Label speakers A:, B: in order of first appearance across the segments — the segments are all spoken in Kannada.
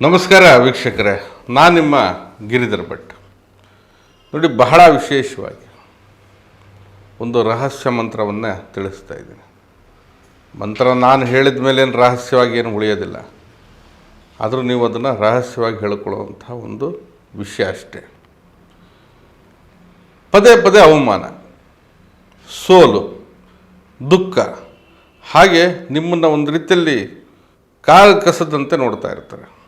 A: ನಮಸ್ಕಾರ ವೀಕ್ಷಕರೇ, ನಾನು ನಿಮ್ಮ ಗಿರಿಧರ್ ಭಟ್. ನೋಡಿ, ಬಹಳ ವಿಶೇಷವಾಗಿ ಒಂದು ರಹಸ್ಯ ಮಂತ್ರವನ್ನು ತಿಳಿಸ್ತಾ ಇದ್ದೀನಿ. ಮಂತ್ರ ನಾನು ಹೇಳಿದ ಮೇಲೆ ಏನು ರಹಸ್ಯವಾಗಿ ಏನು ಉಳಿಯೋದಿಲ್ಲ. ಆದರೂ ನೀವು ಅದನ್ನು ರಹಸ್ಯವಾಗಿ ಹೇಳಿಕೊಳ್ಳುವಂಥ ಒಂದು ವಿಷಯ ಅಷ್ಟೇ. ಪದೇ ಪದೇ ಅವಮಾನ, ಸೋಲು, ದುಃಖ, ಹಾಗೆ ನಿಮ್ಮನ್ನು ಒಂದು ರೀತಿಯಲ್ಲಿ ಕಾಲು ಕಸದಂತೆ ನೋಡ್ತಾ ಇರ್ತಾರೆ.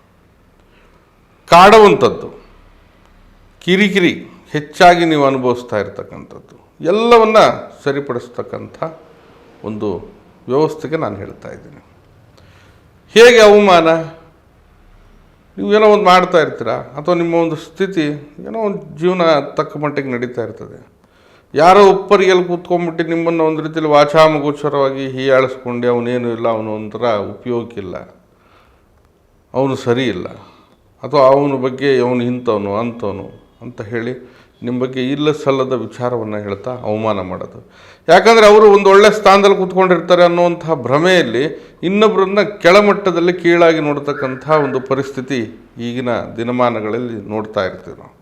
A: ಕಾಡುವಂಥದ್ದು. ಕಿರಿಕಿರಿ ಹೆಚ್ಚಾಗಿ ನೀವು ಅನುಭವಿಸ್ತಾ ಇರ್ತಕ್ಕಂಥದ್ದು. ಎಲ್ಲವನ್ನು ಸರಿಪಡಿಸ್ತಕ್ಕಂಥ ಒಂದು ವ್ಯವಸ್ಥೆಗೆ ನಾನು ಹೇಳ್ತಾ ಇದ್ದೀನಿ. ಹೇಗೆ ಅವಮಾನ? ನೀವು ಏನೋ ಒಂದು ಮಾಡ್ತಾ ಇರ್ತೀರಾ? ಅಥವಾ ನಿಮ್ಮ ಒಂದು ಸ್ಥಿತಿ ಏನೋ ಒಂದು ಜೀವನ ತಕ್ಕ ಮಟ್ಟಿಗೆ ನಡೀತಾ ಇರ್ತದೆ. ಯಾರೋ ಉಪ್ಪರಿಗೆಲ್ಲ ಕೂತ್ಕೊಂಡ್ಬಿಟ್ಟು ನಿಮ್ಮನ್ನು ಒಂದು ರೀತಿಯಲ್ಲಿ ವಾಚಾಮಗೋಚರವಾಗಿ ಹೀಯಾಳಿಸ್ಕೊಂಡು, ಅವನೇನು ಇಲ್ಲ ಅವನು ಒಂಥರ ಉಪಯೋಗಕ್ಕಿಲ್ಲ ಅವನು ಸರಿ ಇಲ್ಲ. ಅಥವಾ ಅವನ ಬಗ್ಗೆ ಅವನು ಇಂಥವನು, ಅಂಥವನು ಅಂತ ಹೇಳಿ ನಿಮ್ಮ ಬಗ್ಗೆ ಇಲ್ಲ ಸಲ್ಲದ ವಿಚಾರವನ್ನು ಹೇಳ್ತಾ ಅವಮಾನ ಮಾಡೋದು. ಯಾಕಂದರೆ ಅವರು ಒಂದು ಒಳ್ಳೆ ಸ್ಥಾನದಲ್ಲಿ ಕೂತ್ಕೊಂಡಿರ್ತಾರೆ ಅನ್ನುವಂತಹ ಭ್ರಮೆಯಲ್ಲಿ ಇನ್ನೊಬ್ಬರನ್ನ ಕೆಳಮಟ್ಟದಲ್ಲಿ ಕೀಳಾಗಿ ನೋಡ್ತಕ್ಕಂಥ ಒಂದು ಪರಿಸ್ಥಿತಿ ಈಗಿನ ದಿನಮಾನಗಳಲ್ಲಿ ನೋಡ್ತಾ ಇರ್ತೀವಿ ನಾವು.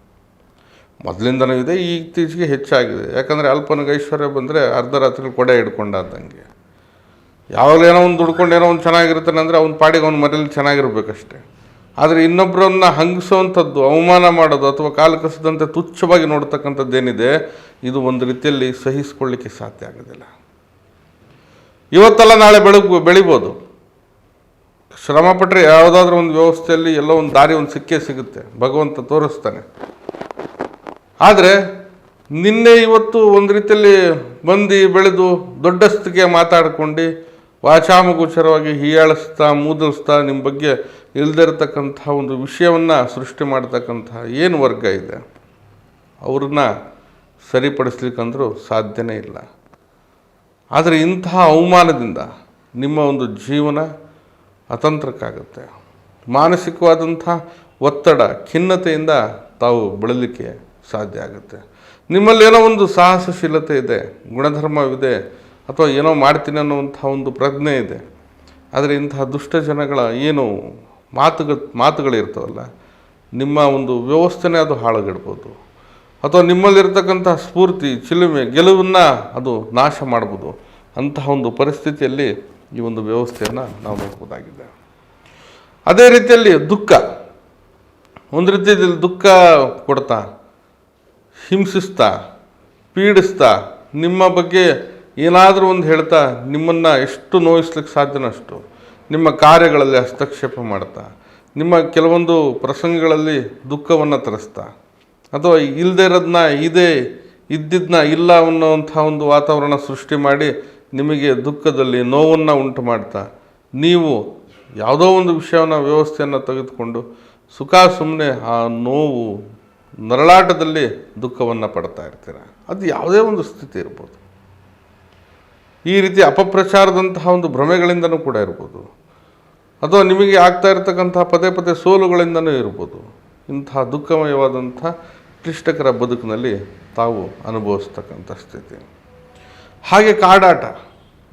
A: ಮೊದಲಿಂದನೂ ಇದೆ, ಈ ಇತ್ತೀಚೆಗೆ ಹೆಚ್ಚಾಗಿದೆ. ಯಾಕಂದರೆ ಅಲ್ಪನಿಗೆ ಐಶ್ವರ್ಯ ಬಂದರೆ ಅರ್ಧ ರಾತ್ರಿ ಕೊಡೆ ಇಟ್ಕೊಂಡಾದಂಗೆ ಯಾವಾಗಲೂ ಏನೋ ಒಂದು ದುಡ್ಕೊಂಡು ಏನೋ ಒಂದು ಚೆನ್ನಾಗಿರ್ತಾನೆ ಅಂದರೆ ಅವ್ನ ಪಾಡಿಗೆ ಅವ್ನ ಮನೇಲಿ ಚೆನ್ನಾಗಿರ್ಬೇಕಷ್ಟೆ. ಆದರೆ ಇನ್ನೊಬ್ಬರನ್ನ ಹಂಗಿಸುವಂಥದ್ದು, ಅವಮಾನ ಮಾಡೋದು ಅಥವಾ ಕಾಲು ಕಸದಂತೆ ತುಚ್ಛವಾಗಿ ನೋಡ್ತಕ್ಕಂಥದ್ದೇನಿದೆ, ಇದು ಒಂದು ರೀತಿಯಲ್ಲಿ ಸಹಿಸಿಕೊಳ್ಳಿಕ್ಕೆ ಸಾಧ್ಯ ಆಗೋದಿಲ್ಲ. ಇವತ್ತಲ್ಲ ನಾಳೆ ಬೆಳಗ್ ಬೆಳಿಬೋದು. ಶ್ರಮಪಟ್ಟರೆ ಯಾವುದಾದ್ರೂ ಒಂದು ವ್ಯವಸ್ಥೆಯಲ್ಲಿ ಎಲ್ಲೋ ಒಂದು ದಾರಿ ಒಂದು ಸಿಕ್ಕೇ ಸಿಗುತ್ತೆ. ಭಗವಂತ ತೋರಿಸ್ತಾನೆ. ಆದರೆ ನಿನ್ನೆ ಇವತ್ತು ಒಂದು ರೀತಿಯಲ್ಲಿ ಬಂದು ಬೆಳೆದು ದೊಡ್ಡಸ್ತಿಗೆ ಮಾತಾಡ್ಕೊಂಡು ವಾಚಾಮಗೋಚರವಾಗಿ ಹೀಯಾಳಿಸ್ತಾ, ಮೂದಲಿಸ್ತಾ ನಿಮ್ಮ ಬಗ್ಗೆ ಇಲ್ಲದೇ ಒಂದು ವಿಷಯವನ್ನು ಸೃಷ್ಟಿ ಮಾಡ್ತಕ್ಕಂಥ ಏನು ವರ್ಗ ಇದೆ? ಅವ್ರನ್ನ ಸರಿಪಡಿಸ್ಲಿಕ್ಕಂದ್ರೂ ಸಾಧ್ಯನೇ ಇಲ್ಲ. ಆದರೆ ಇಂತಹ ಅವಮಾನದಿಂದ ನಿಮ್ಮ ಒಂದು ಜೀವನ ಅತಂತ್ರಕ್ಕಾಗುತ್ತೆ. ಮಾನಸಿಕವಾದಂಥ ಒತ್ತಡ, ಖಿನ್ನತೆಯಿಂದ ತಾವು ಬೆಳಲಿಕ್ಕೆ ಸಾಧ್ಯ ಆಗುತ್ತೆ. ನಿಮ್ಮಲ್ಲಿ ಏನೋ ಒಂದು ಸಾಹಸಶೀಲತೆ ಇದೆ, ಗುಣಧರ್ಮವಿದೆ ಅಥವಾ ಏನೋ ಮಾಡ್ತೀನಿ ಅನ್ನುವಂಥ ಒಂದು ಪ್ರಜ್ಞೆ ಇದೆ. ಆದರೆ ಇಂತಹ ದುಷ್ಟ ಜನಗಳ ಏನು ಮಾತುಗಳು, ಮಾತುಗಳಿರ್ತವಲ್ಲ, ನಿಮ್ಮ ಒಂದು ವ್ಯವಸ್ಥೆನೇ ಅದು ಹಾಳಾಗಿಡ್ಬೋದು ಅಥವಾ ನಿಮ್ಮಲ್ಲಿರ್ತಕ್ಕಂಥ ಸ್ಫೂರ್ತಿ, ಚಿಲುಮೆ, ಗೆಲುವನ್ನು ಅದು ನಾಶ ಮಾಡ್ಬೋದು. ಅಂತಹ ಒಂದು ಪರಿಸ್ಥಿತಿಯಲ್ಲಿ ಈ ಒಂದು ವ್ಯವಸ್ಥೆಯನ್ನು ನಾವು ನೋಡ್ಬೋದಾಗಿದೆ. ಅದೇ ರೀತಿಯಲ್ಲಿ ದುಃಖ. ಒಂದು ರೀತಿಯಲ್ಲಿ ದುಃಖ ಕೊಡ್ತಾ, ಹಿಂಸಿಸ್ತಾ, ಪೀಡಿಸ್ತಾ, ನಿಮ್ಮ ಬಗ್ಗೆ ಏನಾದರೂ ಒಂದು ಹೇಳ್ತಾ ನಿಮ್ಮನ್ನು ಎಷ್ಟು ನೋಯಿಸ್ಲಿಕ್ಕೆ ಸಾಧ್ಯನಷ್ಟು ನಿಮ್ಮ ಕಾರ್ಯಗಳಲ್ಲಿ ಹಸ್ತಕ್ಷೇಪ ಮಾಡ್ತಾ, ನಿಮ್ಮ ಕೆಲವೊಂದು ಪ್ರಸಂಗಗಳಲ್ಲಿ ದುಃಖವನ್ನು ತರಿಸ್ತಾ, ಅಥವಾ ಇಲ್ಲದೇ ಇರೋದನ್ನ ಇದೆ ಇದ್ದಿದ್ದನ್ನ ಇಲ್ಲ ಅನ್ನೋವಂಥ ಒಂದು ವಾತಾವರಣ ಸೃಷ್ಟಿ ಮಾಡಿ ನಿಮಗೆ ದುಃಖದಲ್ಲಿ ನೋವನ್ನು ಉಂಟು ಮಾಡ್ತಾ, ನೀವು ಯಾವುದೋ ಒಂದು ವಿಷಯವನ್ನು ವ್ಯವಸ್ಥೆಯನ್ನು ತೆಗೆದುಕೊಂಡು ಸುಖ ಸುಮ್ಮನೆ ಆ ನೋವು ನರಳಾಟದಲ್ಲಿ ದುಃಖವನ್ನು ಪಡ್ತಾ ಇರ್ತೀರ. ಅದು ಯಾವುದೇ ಒಂದು ಸ್ಥಿತಿ ಇರ್ಬೋದು. ಈ ರೀತಿ ಅಪಪ್ರಚಾರದಂತಹ ಒಂದು ಭ್ರಮೆಗಳಿಂದನೂ ಕೂಡ ಇರ್ಬೋದು. ಅಥವಾ ನಿಮಗೆ ಆಗ್ತಾ ಇರತಕ್ಕಂಥ ಪದೇ ಪದೇ ಸೋಲುಗಳಿಂದನೂ ಇರ್ಬೋದು. ಇಂತಹ ದುಃಖಮಯವಾದಂಥ ಕ್ಲಿಷ್ಟಕರ ಬದುಕಿನಲ್ಲಿ ತಾವು ಅನುಭವಿಸ್ತಕ್ಕಂಥ ಸ್ಥಿತಿ. ಹಾಗೆ ಕಾಡಾಟ.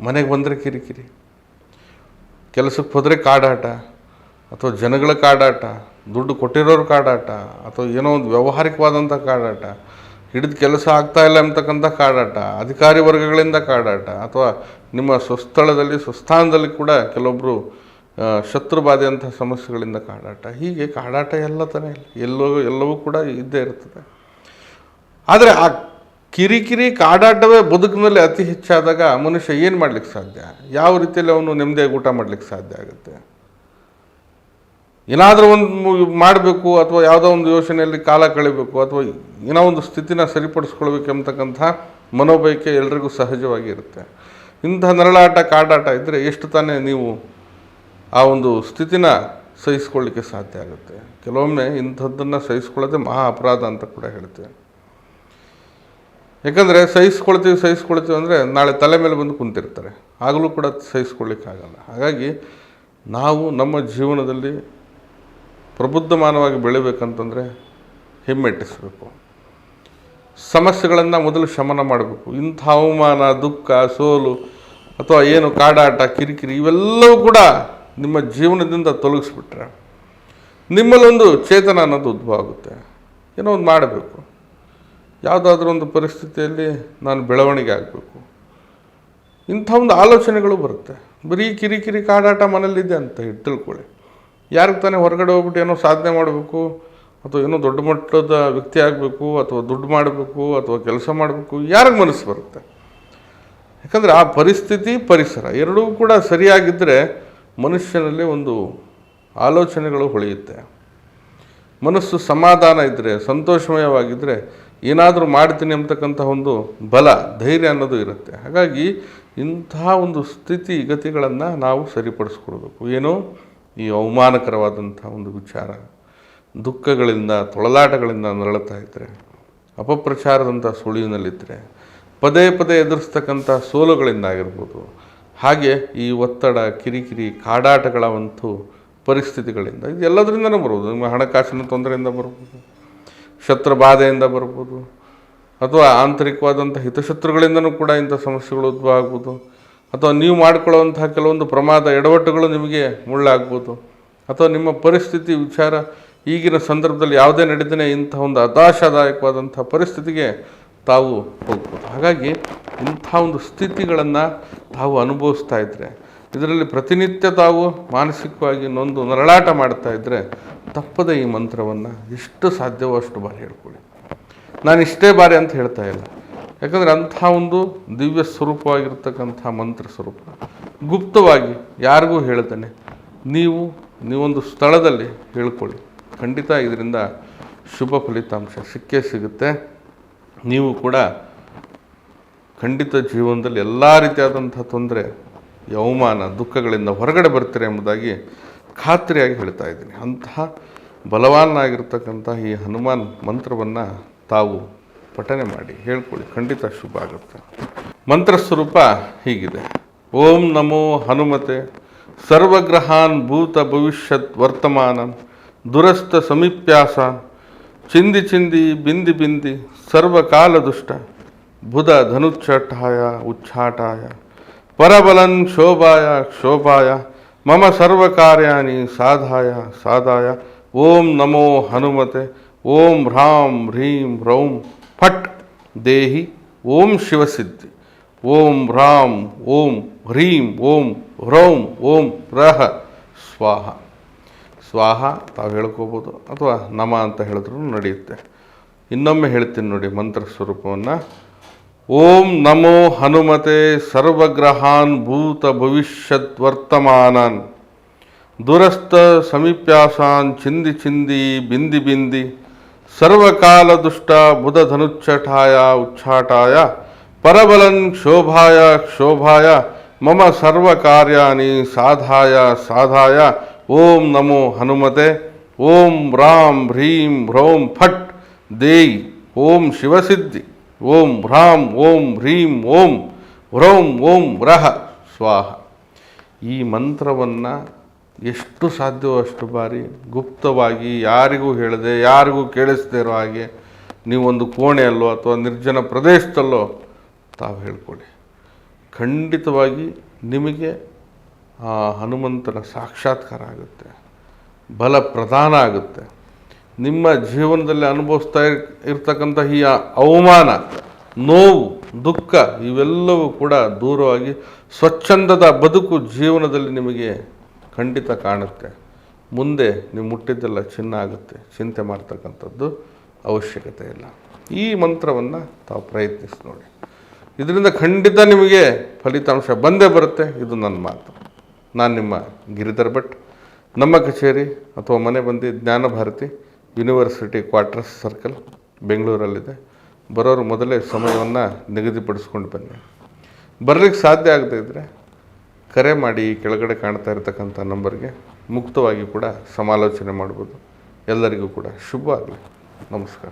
A: ಮನೆಗೆ ಬಂದರೆ ಕಿರಿಕಿರಿ. ಕೆಲಸಕ್ಕೆ ಹೋದರೆ ಕಾಡಾಟ. ಅಥವಾ ಜನಗಳ ಕಾಡಾಟ. ದುಡ್ಡು ಕೊಟ್ಟಿರೋರು ಕಾಡಾಟ. ಅಥವಾ ಏನೋ ಒಂದು ವ್ಯಾವಹಾರಿಕವಾದಂಥ ಕಾಡಾಟ. ಹಿಡಿದು ಕೆಲಸ ಆಗ್ತಾ ಇಲ್ಲ ಅಂತಕ್ಕಂಥ ಕಾಡಾಟ, ಅಧಿಕಾರಿ ವರ್ಗಗಳಿಂದ ಕಾಡಾಟ, ಅಥವಾ ನಿಮ್ಮ ಸ್ವಸ್ಥಳದಲ್ಲಿ, ಸ್ವಸ್ಥಾನದಲ್ಲಿ ಕೂಡ ಕೆಲವೊಬ್ಬರು ಶತ್ರು ಬಾಧೆಯಂಥ ಸಮಸ್ಯೆಗಳಿಂದ ಕಾಡಾಟ. ಹೀಗೆ ಕಾಡಾಟ ಎಲ್ಲ ತಾನೇ ಎಲ್ಲೋ, ಎಲ್ಲವೂ ಕೂಡ ಇದ್ದೇ ಇರ್ತದೆ. ಆದರೆ ಆ ಕಿರಿಕಿರಿ ಕಾಡಾಟವೇ ಬದುಕಿನಲ್ಲಿ ಅತಿ ಹೆಚ್ಚಾದಾಗ ಮನುಷ್ಯ ಏನು ಮಾಡ್ಲಿಕ್ಕೆ ಸಾಧ್ಯ? ಯಾವ ರೀತಿಯಲ್ಲಿ ಅವನು ನೆಮ್ಮದಿಯಾಗಿ ಊಟ ಮಾಡ್ಲಿಕ್ಕೆ ಸಾಧ್ಯ ಆಗುತ್ತೆ? ಏನಾದರೂ ಒಂದು ಮಾಡಬೇಕು ಅಥವಾ ಯಾವುದೋ ಒಂದು ಯೋಚನೆಯಲ್ಲಿ ಕಾಲ ಕಳಿಬೇಕು ಅಥವಾ ಏನೋ ಒಂದು ಸ್ಥಿತಿನ ಸರಿಪಡಿಸ್ಕೊಳ್ಬೇಕೆಂಬತಕ್ಕಂಥ ಮನೋಬಯಕೆ ಎಲ್ರಿಗೂ ಸಹಜವಾಗಿ ಇರುತ್ತೆ. ಇಂಥ ನರಳಾಟ, ಕಾಡಾಟ ಇದ್ದರೆ ಎಷ್ಟು ತಾನೇ ನೀವು ಆ ಒಂದು ಸ್ಥಿತಿನ ಸಹಿಸ್ಕೊಳ್ಳಿಕ್ಕೆ ಸಾಧ್ಯ ಆಗುತ್ತೆ. ಕೆಲವೊಮ್ಮೆ ಇಂಥದ್ದನ್ನು ಸಹಿಸ್ಕೊಳ್ಳೋದೇ ಮಹಾ ಅಪರಾಧ ಅಂತ ಕೂಡ ಹೇಳ್ತೇವೆ. ಯಾಕಂದರೆ ಸಹಿಸ್ಕೊಳ್ತೀವಿ ಸಹಿಸ್ಕೊಳ್ತೀವಿ ಅಂದರೆ ನಾಳೆ ತಲೆ ಮೇಲೆ ಬಂದು ಕುಂತಿರ್ತಾರೆ. ಆಗಲೂ ಕೂಡ ಸಹಿಸ್ಕೊಳ್ಳಿಕ್ಕಾಗಲ್ಲ ಹಾಗಾಗಿ ನಾವು ನಮ್ಮ ಜೀವನದಲ್ಲಿ ಪ್ರಬುದ್ಧಮಾನವಾಗಿ ಬೆಳಿಬೇಕಂತಂದರೆ ಹಿಮ್ಮೆಟ್ಟಿಸಬೇಕು. ಸಮಸ್ಯೆಗಳನ್ನು ಮೊದಲು ಶಮನ ಮಾಡಬೇಕು. ಇಂಥ ಅವಮಾನ, ದುಃಖ, ಸೋಲು ಅಥವಾ ಏನು ಕಾಡಾಟ, ಕಿರಿಕಿರಿ ಇವೆಲ್ಲವೂ ಕೂಡ ನಿಮ್ಮ ಜೀವನದಿಂದ ತೊಲಗಿಸ್ಬಿಟ್ರೆ ನಿಮ್ಮಲ್ಲೊಂದು ಚೇತನ ಅನ್ನೋದು ಉದ್ಭವ ಆಗುತ್ತೆ ಏನೋ ಒಂದು ಮಾಡಬೇಕು. ಯಾವುದಾದ್ರೂ ಒಂದು ಪರಿಸ್ಥಿತಿಯಲ್ಲಿ ನಾನು ಬೆಳವಣಿಗೆ ಆಗಬೇಕು. ಇಂಥ ಒಂದು ಆಲೋಚನೆಗಳು ಬರುತ್ತೆ. ಬರೀ ಕಿರಿಕಿರಿ, ಕಾಡಾಟ ಮನೇಲಿದೆ ಅಂತ ಹೇಳಿ ತಿಳ್ಕೊಳ್ಳಿ. ಯಾರಿಗೆ ತಾನೇ ಹೊರಗಡೆ ಹೋಗ್ಬಿಟ್ಟು ಏನೋ ಸಾಧನೆ ಮಾಡಬೇಕು, ಅಥವಾ ಏನೋ ದೊಡ್ಡ ಮಟ್ಟದ ವ್ಯಕ್ತಿ ಆಗಬೇಕು, ಅಥವಾ ದುಡ್ಡು ಮಾಡಬೇಕು, ಅಥವಾ ಕೆಲಸ ಮಾಡಬೇಕು, ಯಾರಿಗೆ ಮನಸ್ಸು ಬರುತ್ತೆ? ಯಾಕಂದರೆ ಆ ಪರಿಸ್ಥಿತಿ, ಪರಿಸರ ಎರಡೂ ಕೂಡ ಸರಿಯಾಗಿದ್ದರೆ ಮನುಷ್ಯನಲ್ಲಿ ಒಂದು ಆಲೋಚನೆಗಳು ಹೊಳೆಯುತ್ತೆ. ಮನಸ್ಸು ಸಮಾಧಾನ ಇದ್ದರೆ ಸಂತೋಷಮಯವಾಗಿದ್ದರೆ ಏನಾದರೂ ಮಾಡ್ತೀನಿ ಅಂತಕ್ಕಂಥ ಒಂದು ಬಲ, ಧೈರ್ಯ ಅನ್ನೋದು ಇರುತ್ತೆ. ಹಾಗಾಗಿ ಇಂತಹ ಒಂದು ಸ್ಥಿತಿ ಗತಿಗಳನ್ನು ನಾವು ಸರಿಪಡಿಸ್ಕೊಡ್ಬೇಕು. ಏನು? ಈ ಅವಮಾನಕರವಾದಂಥ ಒಂದು ವಿಚಾರ. ದುಃಖಗಳಿಂದ, ತೊಳಲಾಟಗಳಿಂದ ನರಳುತ್ತಾ ಇದ್ದರೆ ಅಪಪ್ರಚಾರದಂಥ ಸುಳಿವಿನಲ್ಲಿದ್ದರೆ ಪದೇ ಪದೇ ಎದುರಿಸ್ತಕ್ಕಂಥ ಸೋಲುಗಳಿಂದ ಆಗಿರ್ಬೋದು ಹಾಗೆ ಈ ಒತ್ತಡ, ಕಿರಿಕಿರಿ, ಕಾಡಾಟಗಳ ಒಂದು ಪರಿಸ್ಥಿತಿಗಳಿಂದ ಇದು ಎಲ್ಲದರಿಂದನೂ ಬರ್ಬೋದು. ನಿಮ್ಮ ಹಣಕಾಸಿನ ತೊಂದರೆಯಿಂದ ಬರ್ಬೋದು, ಶತ್ರು ಬಾಧೆಯಿಂದ ಬರ್ಬೋದು, ಅಥವಾ ಆಂತರಿಕವಾದಂಥ ಹಿತಶತ್ರುಗಳಿಂದನೂ ಕೂಡ ಇಂಥ ಸಮಸ್ಯೆಗಳು ಉದ್ಭವ ಆಗ್ಬೋದು. ಅಥವಾ ನೀವು ಮಾಡಿಕೊಳ್ಳುವಂತಹ ಕೆಲವೊಂದು ಪ್ರಮಾದ ಎಡವಟ್ಟುಗಳು ನಿಮಗೆ ಮುಳ್ಳಾಗ್ಬೋದು ಅಥವಾ ನಿಮ್ಮ ಪರಿಸ್ಥಿತಿ ವಿಚಾರ ಈಗಿನ ಸಂದರ್ಭದಲ್ಲಿ ಯಾವುದೇ ನಡೆದಿನ ಇಂಥ ಒಂದು ಹತಾಶಾದಾಯಕವಾದಂಥ ಪರಿಸ್ಥಿತಿಗೆ ತಾವು ಹೋಗ್ಬೋದು. ಹಾಗಾಗಿ ಇಂಥ ಒಂದು ಸ್ಥಿತಿಗಳನ್ನು ತಾವು ಅನುಭವಿಸ್ತಾ ಇದ್ದರೆ ಇದರಲ್ಲಿ ಪ್ರತಿನಿತ್ಯ ತಾವು ಮಾನಸಿಕವಾಗಿ ನೊಂದು ನರಳಾಟ ಮಾಡ್ತಾ ಇದ್ದರೆ ತಪ್ಪದೆ ಈ ಮಂತ್ರವನ್ನು ಎಷ್ಟು ಸಾಧ್ಯವೋ ಅಷ್ಟು ಬಾರಿ ಹೇಳ್ಕೊಳ್ಳಿ. ನಾನು ಇಷ್ಟೇ ಬಾರಿ ಅಂತ ಹೇಳ್ತಾ ಇಲ್ಲ. ಯಾಕಂದರೆ ಅಂಥ ಒಂದು ದಿವ್ಯ ಸ್ವರೂಪವಾಗಿರ್ತಕ್ಕಂಥ ಮಂತ್ರ ಸ್ವರೂಪ. ಗುಪ್ತವಾಗಿ ಯಾರಿಗೂ ಹೇಳ್ತಾನೆ. ನೀವು, ನೀವೊಂದು ಸ್ಥಳದಲ್ಲಿ ಹೇಳ್ಕೊಳ್ಳಿ. ಖಂಡಿತ ಇದರಿಂದ ಶುಭ ಫಲಿತಾಂಶ ಸಿಕ್ಕೇ ಸಿಗುತ್ತೆ. ನೀವು ಕೂಡ ಖಂಡಿತ ಜೀವನದಲ್ಲಿ ಎಲ್ಲ ರೀತಿಯಾದಂಥ ತೊಂದರೆ, ಅವಮಾನ, ದುಃಖಗಳಿಂದ ಹೊರಗಡೆ ಬರ್ತೀರಿ ಎಂಬುದಾಗಿ ಖಾತ್ರಿಯಾಗಿ ಹೇಳ್ತಾ ಇದ್ದೀನಿ. ಅಂತಹ ಬಲವಾನಾಗಿರ್ತಕ್ಕಂಥ ಈ ಹನುಮಾನ್ ಮಂತ್ರವನ್ನು ತಾವು ಪಠನೆ ಮಾಡಿ, ಹೇಳ್ಕೊಳ್ಳಿ. ಖಂಡಿತ ಶುಭ ಆಗುತ್ತೆ. ಮಂತ್ರ ಸ್ವರೂಪ ಹೀಗಿದೆ. ಓಂ ನಮೋ ಹನುಮತೆ. ಸರ್ವಗ್ರಹಾನ್ ಭೂತ ಭವಿಷ್ಯತ್ ವರ್ತಮಾನ. ದುರಸ್ತ ಸಮೀಪ್ಯಾಸ ಚಿಂದಿ ಚಿಂದಿ ಬಿಂದಿ ಬಿಂದಿ ಸರ್ವಕಾಲ ದುಷ್ಟ. ಬುಧ ಧನುಚ್ಛಟಾಯ ಉಚ್ಛಾಟಾಯ. ಪರಬಲನ್ ಶೋಭಾಯ ಕ್ಷೋಭಾಯ. ಮಮ ಸರ್ವಕಾರ್ಯಾಣಿ ಸಾಧಾಯ ಸಾಧಾಯ. ಓಂ ನಮೋ ಹನುಮತೆ. ಓಂ ಹ್ರಾಂ ಹ್ರೀಂ ಹ್ರೌಂ ಫಟ್ ದೇಹಿ ಓಂ ಶಿವಸಿದ್ಧಿ ಓಂ ರಾಮ್, ಓಂ ಹ್ರೀಂ, ಓಂ ಹ್ರೌಂ ಓಂ ರಹ, ಸ್ವಾಹ. ಸ್ವಾಹ ತಾವು ಹೇಳ್ಕೋಬೋದು ಅಥವಾ ನಮ ಅಂತ ಹೇಳಿದ್ರೂ ನಡೆಯುತ್ತೆ. ಇನ್ನೊಮ್ಮೆ ಹೇಳ್ತೀನಿ ನೋಡಿ ಮಂತ್ರ ಸ್ವರೂಪವನ್ನು. ಓಂ ನಮೋ ಹನುಮತೆ ಸರ್ವಗ್ರಹಾನ್ ಭೂತ ಭವಿಷ್ಯತ್ ವರ್ತಮಾನಾನ್. ದುರಸ್ಥ ಸಮೀಪ್ಯಾಸಾನ್ ಚಿಂದಿ ಚಿಂದಿ ಬಿಂದಿ ಬಿಂದಿ. ಸರ್ವಕಾಲ ದುಷ್ಟ ಬುಧ ಧನುಚ್ಛಟಾಯ ಉಚ್ಛಾಟಾಯ ಪರಬಲನ್ ಕ್ಷೋಭಾಯ ಕ್ಷೋಭಾಯ ಮಮ ಸರ್ವಕಾರ್ಯಾಣಿ ಸಾಧಾಯ ಸಾಧಾಯ ಓಂ ನಮೋ ಹನುಮತೆ ಓಂ ರಾಂ ಹ್ರೀಂ ಹ್ರೌಂ ಫಟ್ ದೇಯಿ ಓಂ ಶಿವಸಿದ್ಧಿ ಓಂ ಹ್ರಾಂ ಓಂ ಹ್ರೀಂ ಓಂ ಹ್ರೌಂ ಓಂ ವ್ರಹ ಸ್ವಾಹ ಈ ಮಂತ್ರವನ್ನು ಎಷ್ಟು ಸಾಧ್ಯವೋ ಅಷ್ಟು ಬಾರಿ ಗುಪ್ತವಾಗಿ ಯಾರಿಗೂ ಹೇಳದೆ, ಯಾರಿಗೂ ಕೇಳಿಸದೇ ಇರೋ ಹಾಗೆ ನೀವೊಂದು ಕೋಣೆಯಲ್ಲೋ ಅಥವಾ ನಿರ್ಜನ ಪ್ರದೇಶದಲ್ಲೋ ತಾವು ಹೇಳ್ಕೊಳ್ಳಿ ಖಂಡಿತವಾಗಿ ನಿಮಗೆ ಆ ಹನುಮಂತನ ಸಾಕ್ಷಾತ್ಕಾರ ಆಗುತ್ತೆ, ಬಲ ಪ್ರಧಾನ ಆಗುತ್ತೆ. ನಿಮ್ಮ ಜೀವನದಲ್ಲಿ ಅನುಭವಿಸ್ತಾ ಇರ್, ಇರ್ತಕ್ಕಂಥ ಈ ಅವಮಾನ, ನೋವು, ದುಃಖ ಇವೆಲ್ಲವೂ ಕೂಡ ದೂರವಾಗಿ ಸ್ವಚ್ಛಂದದ ಬದುಕು ಜೀವನದಲ್ಲಿ ನಿಮಗೆ ಖಂಡಿತ ಕಾಣುತ್ತೆ. ಮುಂದೆ ನೀವು ಮುಟ್ಟಿದ್ದೆಲ್ಲ ಚಿನ್ನ ಆಗುತ್ತೆ. ಚಿಂತೆ ಮಾಡ್ತಕ್ಕಂಥದ್ದು ಅವಶ್ಯಕತೆ ಇಲ್ಲ. ಈ ಮಂತ್ರವನ್ನು ತಾವು ಪ್ರಯತ್ನಿಸಿ ನೋಡಿ. ಇದರಿಂದ ಖಂಡಿತ ನಿಮಗೆ ಫಲಿತಾಂಶ ಬಂದೇ ಬರುತ್ತೆ. ಇದು ನನ್ನ ಮಾತು. ನಾನು ನಿಮ್ಮ ಗಿರಿಧರ್ ಭಟ್. ನಮ್ಮ ಕಚೇರಿ ಅಥವಾ ಮನೆ ಬಂದು ಜ್ಞಾನಭಾರತಿ ಯೂನಿವರ್ಸಿಟಿ ಕ್ವಾರ್ಟರ್ಸ್ ಸರ್ಕಲ್ ಬೆಂಗಳೂರಲ್ಲಿದೆ. ಬರೋರು ಮೊದಲೇ ಸಮಯವನ್ನು ನಿಗದಿಪಡಿಸ್ಕೊಂಡು ಬನ್ನಿ. ಬರಲಿಕ್ಕೆ ಸಾಧ್ಯ ಆಗದೇ ಇದ್ದರೆ ಕರೆ ಮಾಡಿ ಕೆಳಗಡೆ ಕಾಣ್ತಾ ಇರತಕ್ಕಂಥ ನಂಬರ್ಗೆ ಮುಕ್ತವಾಗಿ ಕೂಡ ಸಮಾಲೋಚನೆ ಮಾಡ್ಬೋದು. ಎಲ್ಲರಿಗೂ ಕೂಡ ಶುಭ ಆಗಲಿ. ನಮಸ್ಕಾರ.